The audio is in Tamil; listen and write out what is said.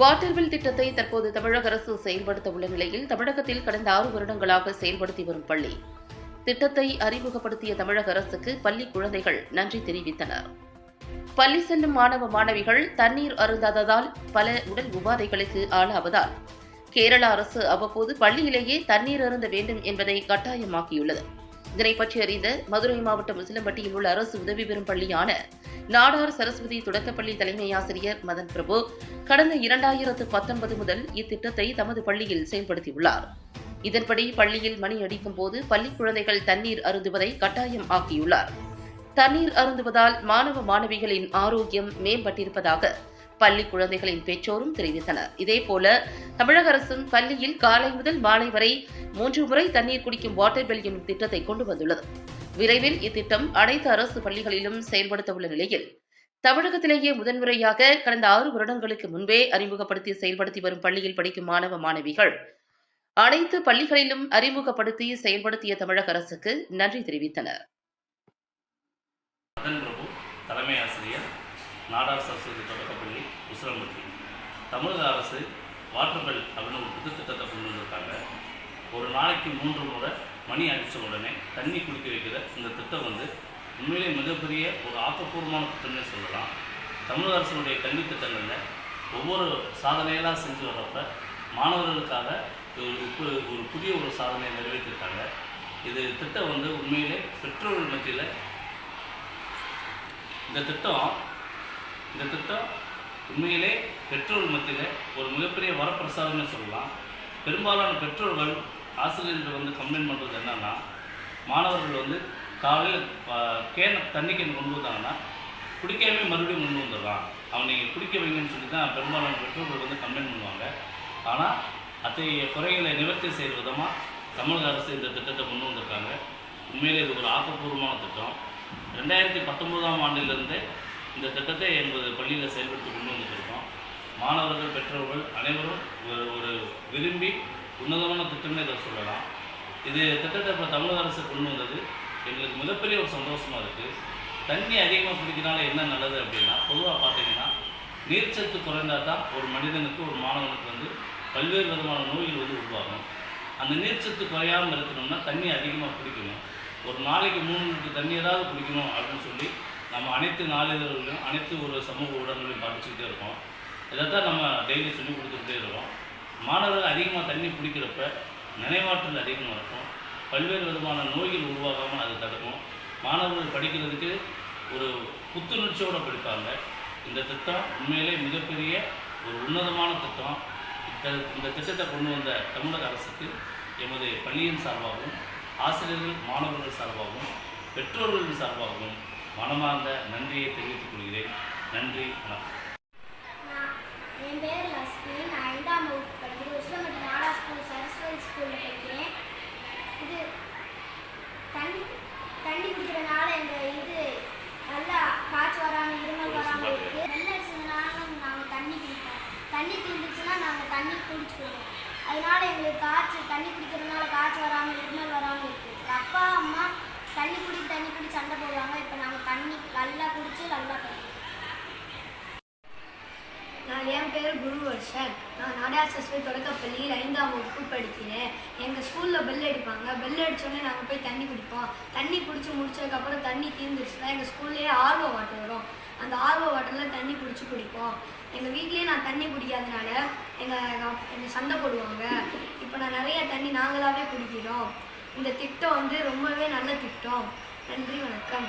வாட்டர் பில் திட்டத்தை தற்போது தமிழக அரசு செயல்படுத்த உள்ள நிலையில் தமிழகத்தில் கடந்த ஆறு வருடங்களாக செயல்படுத்தி வரும் பள்ளி. திட்டத்தை அறிமுகப்படுத்திய தமிழக அரசுக்கு பள்ளி குழந்தைகள் நன்றி தெரிவித்தனர். பள்ளி செல்லும் மாணவ மாணவிகள் தண்ணீர் அருந்தாததால் பல உடல் உபாதைகளுக்கு ஆளாவதால் கேரள அரசு அவ்வப்போது பள்ளியிலேயே தண்ணீர் அருந்த வேண்டும் என்பதை கட்டாயமாக்கியுள்ளது. இதனை பற்றி அறிந்த மதுரை மாவட்டம் உசிலம்பட்டியில் உள்ள அரசு உதவி பெறும் பள்ளியான நாடார் சரஸ்வதி தொடக்கப்பள்ளி தலைமை ஆசிரியர் மதன் பிரபு கடந்த இரண்டாயிரத்து பத்தொன்பது முதல் இத்திட்டத்தை தமது பள்ளியில் செயல்படுத்தியுள்ளார். இதன்படி பள்ளியில் மணி அடிக்கும் போது பள்ளி குழந்தைகள் தண்ணீர் அருந்துவதை கட்டாயம் ஆக்கியுள்ளார். தண்ணீர் அருந்துவதால் மாணவ மாணவிகளின் ஆரோக்கியம் மேம்பட்டிருப்பதாக பள்ளி குழந்தைகளின் பெற்றோரும் தெரிவித்தனர். இதேபோல தமிழக அரசும் பள்ளியில் காலை முதல் மாலை வரை மூன்று முறை தண்ணீர் குடிக்கும் வாட்டர் பெல் எனும் திட்டத்தை கொண்டு வந்துள்ளது. விரைவில் இத்திட்டம் அனைத்து அரசு பள்ளிகளிலும் செயல்படுத்த உள்ள நிலையில் தமிழகத்திலேயே முதன்முறையாக கடந்த ஆறு வருடங்களுக்கு முன்பே அறிமுகப்படுத்தி செயல்படுத்தி வரும் பள்ளியில் படிக்கும் மாணவ மாணவிகள் அனைத்து பள்ளிகளிலும் அறிமுகப்படுத்தி செயல்படுத்திய தமிழக அரசுக்கு நன்றி தெரிவித்தனர். தலைமை ஆசிரியர் நாடார் சரஸ்வதி தொடக்கப்பள்ளி உசிரம்பட்டி தமிழக அரசு வாட்டர் பெல் அப்படின்னு ஒரு புது திட்டத்தை கொண்டு வந்திருக்காங்க. ஒரு நாளைக்கு மூன்று முறை மணி அடித்த உடனே தண்ணி குடிக்க வைக்கிற இந்த திட்டம் வந்து உண்மையிலே மிகப்பெரிய ஒரு ஆக்கப்பூர்வமான திட்டம்னே சொல்லலாம். தமிழக அரசினுடைய கல்வி திட்டங்களில் ஒவ்வொரு சாதனையெல்லாம் செஞ்சு வர்றப்ப மாணவர்களுக்காக ஒரு பு- ஒரு புதிய ஒரு சாதனையை நிறைவேற்றிருக்காங்க. இது திட்டம் வந்து உண்மையிலே பெற்றோர்கள் மத்தியில் இந்த திட்டம் இந்த திட்டம் உண்மையிலே பெற்றோர் மத்தியில் ஒரு மிகப்பெரிய வரப்பிரசாதம்னு சொல்லலாம். பெரும்பாலான பெற்றோர்கள் ஆசிரியர்கள் வந்து கம்ப்ளைண்ட் பண்ணுறது என்னென்னா மாணவர்கள் வந்து காலையில் கேன் தண்ணி கேன் கொண்டு வந்தாங்கன்னா குடிக்காமே மறுபடியும் கொண்டு வந்துடுறான் அவனை குடிக்க வைங்கன்னு சொல்லி தான் பெரும்பாலான பெற்றோர்கள் வந்து கம்ப்ளைண்ட் பண்ணுவாங்க. ஆனால் அத்தகைய குறைகளை நிவர்த்தி செய்கிற விதமாக தமிழக அரசு இந்த திட்டத்தை கொண்டு வந்திருக்காங்க. உண்மையிலே இது ஒரு ஆக்கப்பூர்வமான திட்டம். ரெண்டாயிரத்தி பத்தொம்போதாம் ஆண்டிலிருந்தே இந்த திட்டத்தை என்பது பள்ளியில் செயல்படுத்தி கொண்டு வந்துருக்கோம். மாணவர்கள் பெற்றோர்கள் அனைவரும் ஒரு ஒரு விரும்பி உன்னதமான திட்டம்னு இதை சொல்லலாம். இது திட்டத்தை இப்போ தமிழக அரசு கொண்டு வந்தது. எங்களுக்கு மிகப்பெரிய ஒரு சந்தோஷமாக இருக்குது தண்ணி அதிகமாக குடிக்கிறனால என்ன நல்லது அப்படின்னா பொதுவாக பார்த்தீங்கன்னா நீர்ச்சத்து குறைந்தால் தான் ஒரு மனிதனுக்கு ஒரு மாணவனுக்கு வந்து பல்வேறு விதமான நோய்கள் வந்து உருவாகும். அந்த நீர்ச்சத்து குறையாமல் இருக்கணும்னா தண்ணி அதிகமாக குடிக்கணும். ஒரு நாளைக்கு மூணு லிட்டர் தண்ணீராவது குடிக்கணும் அப்படின்னு சொல்லி நம்ம அனைத்து நாளிதழ்களையும் அனைத்து ஒரு சமூக ஊடகங்களையும் பாதிச்சுக்கிட்டே இருக்கோம். இதைத்தான் நம்ம டெய்லி சொல்லி கொடுத்துக்கிட்டே இருக்கோம். மாணவர்கள் அதிகமாக தண்ணி குடிக்கிறப்ப நினைவாற்றல் அதிகமாக இருக்கும். பல்வேறு விதமான நோய்கள் உருவாகாமல் அது தடுக்கும். மாணவர்கள் படிக்கிறதுக்கு ஒரு புத்துணர்ச்சியோடு படிப்பாங்க. இந்த திட்டம் உண்மையிலே மிகப்பெரிய ஒரு உன்னதமான திட்டம். இந்த இந்த திட்டத்தை கொண்டு வந்த தமிழக அரசுக்கு எமது பள்ளியின் சார்பாகவும் ஆசிரியர்கள் மாணவர்கள் சார்பாகவும் பெற்றோர்களின் சார்பாகவும் மனமார்ந்த நன்றியை தெரிவித்துக் கொள்கிறேன். நன்றி வணக்கம். என் பேர் லக்ஷ்மி நான் ஐந்தாம் வகுப்பு படிக்கிறேன். நாடா ஸ்கூல் சரஸ்வதி ஸ்கூலில் படிக்கிறேன். இது தண்ணி தண்ணி குடிக்கிறனால எங்கள் இது நல்லா காய்ச்சல் வராமல் இருமல் வராமல் இருக்குது வெள்ளை அடிச்சதுனாலும் நாங்கள் தண்ணி குடிப்போம். தண்ணி தீர்ந்துச்சுன்னா நாங்கள் தண்ணி குடிச்சுக்குவோம் அதனால எங்களுக்கு காய்ச்சல் தண்ணி குடிக்கிறதுனால காய்ச்சல் வராமல் இருமல் வராமல் இருக்குது எங்கள் அப்பா அம்மா தண்ணி குடி தண்ணி குடி சண்டை போடுவாங்க இப்போ நாங்கள் தண்ணி நல்லா குடிச்சு நல்லா நான் என் பேர் குருவர்ஷன். நான் நாடார் தொடக்கப்பள்ளியில் ஐந்தாம் வகுப்பு படிக்கிறேன். எங்கள் ஸ்கூலில் பெல் அடிப்பாங்க. பெல் அடித்தோடனே நாங்கள் போய் தண்ணி குடிப்போம். தண்ணி குடித்து முடிச்சதுக்கப்புறம் தண்ணி தீர்ந்துருச்சுன்னா எங்கள் ஸ்கூல்லேயே ஆர்வோ வாட்டர் வரும். அந்த ஆர்வ வாட்டரில் தண்ணி பிடிச்சி குடிப்போம். எங்கள் வீட்லேயே நான் தண்ணி குடிக்காதனால எங்கள் எங்கள் சண்டை போடுவாங்க. இப்போ நான் நிறைய தண்ணி நாங்களாகவே குடிக்கிறோம். இந்த திட்டம் வந்து ரொம்பவே நல்ல திட்டம். நன்றி வணக்கம்.